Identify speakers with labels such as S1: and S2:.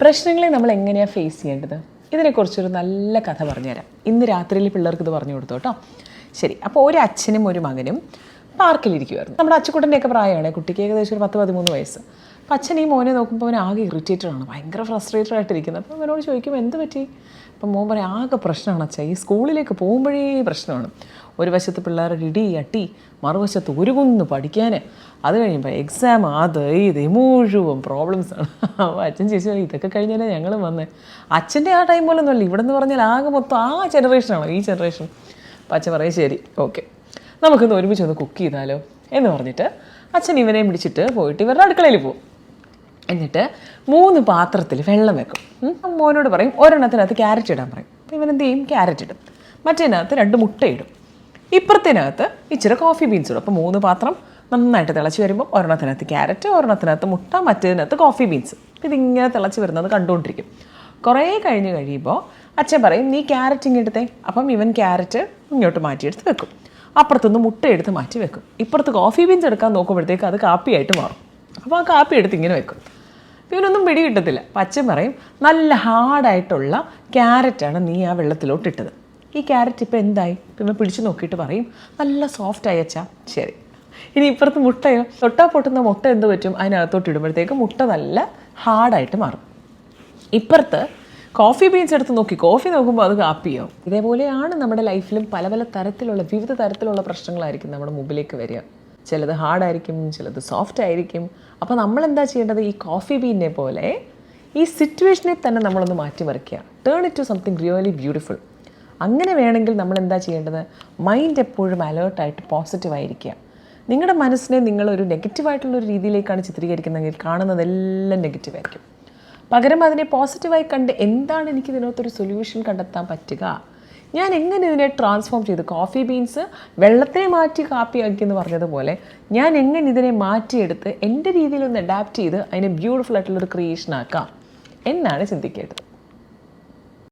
S1: പ്രശ്നങ്ങളെ നമ്മൾ എങ്ങനെയാണ് ഫേസ് ചെയ്യേണ്ടത്? ഇതിനെക്കുറിച്ചൊരു നല്ല കഥ പറഞ്ഞുതരാം. ഇന്ന് രാത്രിയിൽ പിള്ളേർക്ക് ഇത് പറഞ്ഞു കൊടുത്തു കേട്ടോ. ശരി അപ്പോൾ ഒരു അച്ഛനും ഒരു മകനും പാർക്കിലിരിക്കുമായിരുന്നു നമ്മുടെ അച്ചുക്കുട്ടന്റെയൊക്കെ പ്രായമാണ് കുട്ടിക്ക് ഏകദേശം ഒരു പത്ത് പതിമൂന്ന് വയസ്സ്. അപ്പം അച്ഛൻ ഈ മോനെ നോക്കുമ്പോൾ അവൻ ആകെ ഇറിറ്റേറ്റഡ് ആണ്. ഭയങ്കര ഫ്രസ്ട്രേറ്റഡ് ആയിട്ടിരിക്കുന്നത് അപ്പോൾ അവനോട് ചോദിക്കും എന്ത് പറ്റി? അപ്പം മോൻ പറയും ആകെ പ്രശ്നമാണ് അച്ഛാ. ഈ സ്കൂളിലേക്ക് പോകുമ്പോഴേ പ്രശ്നമാണ്. ഒരു വശത്ത് പിള്ളേരുടെ ഇടി അട്ടി മറുവശത്ത് ഒരു കുന്ന് പഠിക്കാൻ. അത് കഴിയുമ്പോൾ എക്സാം അത് ഇത് മുഴുവൻ പ്രോബ്ലംസ് ആണ്. അപ്പോൾ അച്ഛൻ ചേച്ചി പറയും, ഇതൊക്കെ കഴിഞ്ഞാലേ ഞങ്ങൾ വന്ന്? അച്ഛന്റെ ആ ടൈം പോലെ ഒന്നുമല്ല ഇവിടെ നിന്ന് പറഞ്ഞാൽ ആകെ മൊത്തം ആ ജനറേഷനാണോ ഈ ജനറേഷൻ അപ്പം അച്ഛൻ പറയും ശരി ഓക്കെ നമുക്കൊന്ന് ഒരുമിച്ച് ഒന്ന് കുക്ക് ചെയ്താലോ? എന്ന് പറഞ്ഞിട്ട് അച്ഛൻ ഇവനെയും പിടിച്ചിട്ട് പോയിട്ട് ഇവരുടെ അടുക്കളയിൽ പോകും എന്നിട്ട് മൂന്ന് പാത്രത്തിൽ വെള്ളം വെക്കും. മോനോട് പറയും ഒരെണ്ണത്തിനകത്ത് ക്യാരറ്റ് ഇടാൻ പറയും. ഇവൻ എന്ത് ചെയ്യും? ക്യാരറ്റ് ഇടും. മറ്റേതിനകത്ത് രണ്ട് മുട്ട ഇടും. ഇപ്പുറത്തിനകത്ത് ഇച്ചിരി കോഫി ബീൻസ് ഇടും. അപ്പോൾ മൂന്ന് പാത്രം നന്നായിട്ട് തിളച്ച് വരുമ്പോൾ ഒരെണ്ണത്തിനകത്ത് ക്യാരറ്റ് ഒരെണ്ണത്തിനകത്ത് മുട്ട മറ്റേതിനകത്ത് കോഫി ബീൻസ് ഇതിങ്ങനെ തിളച്ച് വരുന്നത് കണ്ടുകൊണ്ടിരിക്കും കുറേ കഴിഞ്ഞ് കഴിയുമ്പോൾ അച്ഛൻ പറയും നീ ക്യാരറ്റ് ഇങ്ങെടുത്തേ അപ്പം ഇവൻ ക്യാരറ്റ് ഇങ്ങോട്ട് മാറ്റിയെടുത്ത് വെക്കും. അപ്പുറത്തുനിന്ന് മുട്ട എടുത്ത് മാറ്റി വെക്കും. ഇപ്പുറത്ത് കോഫി ബീൻസ് എടുക്കാൻ നോക്കുമ്പോഴത്തേക്ക് അത് കാപ്പിയായിട്ട് മാറും. അപ്പോൾ ആ കാപ്പി എടുത്ത് ഇങ്ങനെ വെക്കും. ഇവനൊന്നും പിടി കിട്ടത്തില്ല. അച്ഛൻ പറയും നല്ല ഹാർഡായിട്ടുള്ള ക്യാരറ്റാണ് നീ ആ വെള്ളത്തിലോട്ട് ഇട്ടത് ഈ ക്യാരറ്റ് ഇപ്പോൾ എന്തായി? പിന്നെ പിടിച്ചു നോക്കിയിട്ട് പറയും നല്ല സോഫ്റ്റ് അച്ഛാ. ശരി. ഇനി ഇപ്പുറത്ത് മുട്ടയോ? തൊട്ടാ പൊട്ടുന്ന മുട്ട എന്ത് പറ്റും? അതിനകത്തോട്ട് ഇടുമ്പോഴത്തേക്ക് മുട്ട നല്ല ഹാർഡായിട്ട് മാറും. ഇപ്പുറത്ത് കോഫി ബീൻസ് എടുത്ത് നോക്കി. കോഫി നോക്കുമ്പോൾ അത് കാപ്പിയോ? ഇതേപോലെയാണ് നമ്മുടെ ലൈഫിലും പല പല തരത്തിലുള്ള വിവിധ തരത്തിലുള്ള പ്രശ്നങ്ങളായിരിക്കും നമ്മുടെ മുമ്പിലേക്ക് വരിക. ചിലത് ഹാർഡായിരിക്കും ചിലത് സോഫ്റ്റ് ആയിരിക്കും അപ്പോൾ നമ്മൾ എന്താ ചെയ്യേണ്ടത്? ഈ കോഫി ബീനിനെ പോലെ ഈ സിറ്റുവേഷനെ തന്നെ നമ്മളൊന്ന് മാറ്റിമറിക്കുക. Turn it to something really beautiful അങ്ങനെ വേണമെങ്കിൽ നമ്മൾ എന്താ ചെയ്യേണ്ടത്? മൈൻഡ് എപ്പോഴും അലേർട്ടായിട്ട് പോസിറ്റീവായിരിക്കുക നിങ്ങളുടെ മനസ്സിനെ നിങ്ങളൊരു നെഗറ്റീവായിട്ടുള്ളൊരു രീതിയിലേക്കാണ് ചിത്രീകരിക്കുന്നതെങ്കിൽ കാണുന്നതെല്ലാം നെഗറ്റീവായിരിക്കും പകരം അതിനെ പോസിറ്റീവായി കണ്ട് എന്താണ് എനിക്ക് ഇതിനകത്തൊരു സൊല്യൂഷൻ കണ്ടെത്താൻ പറ്റുക? ഞാൻ എങ്ങനെ ഇതിനെ ട്രാൻസ്ഫോം ചെയ്തു? കോഫി ബീൻസ് വെള്ളത്തിനെ മാറ്റി കാപ്പിയാക്കി എന്ന് പറഞ്ഞതുപോലെ ഞാൻ എങ്ങനെ ഇതിനെ മാറ്റിയെടുത്ത് എന്റെ രീതിയിൽ ഒന്ന് അഡാപ്റ്റ് ചെയ്ത് അതിനെ ബ്യൂട്ടിഫുൾ ആയിട്ടുള്ളൊരു ക്രിയേഷൻ ആക്കാം? എന്നാണ് ചിന്തിക്കേണ്ടത്.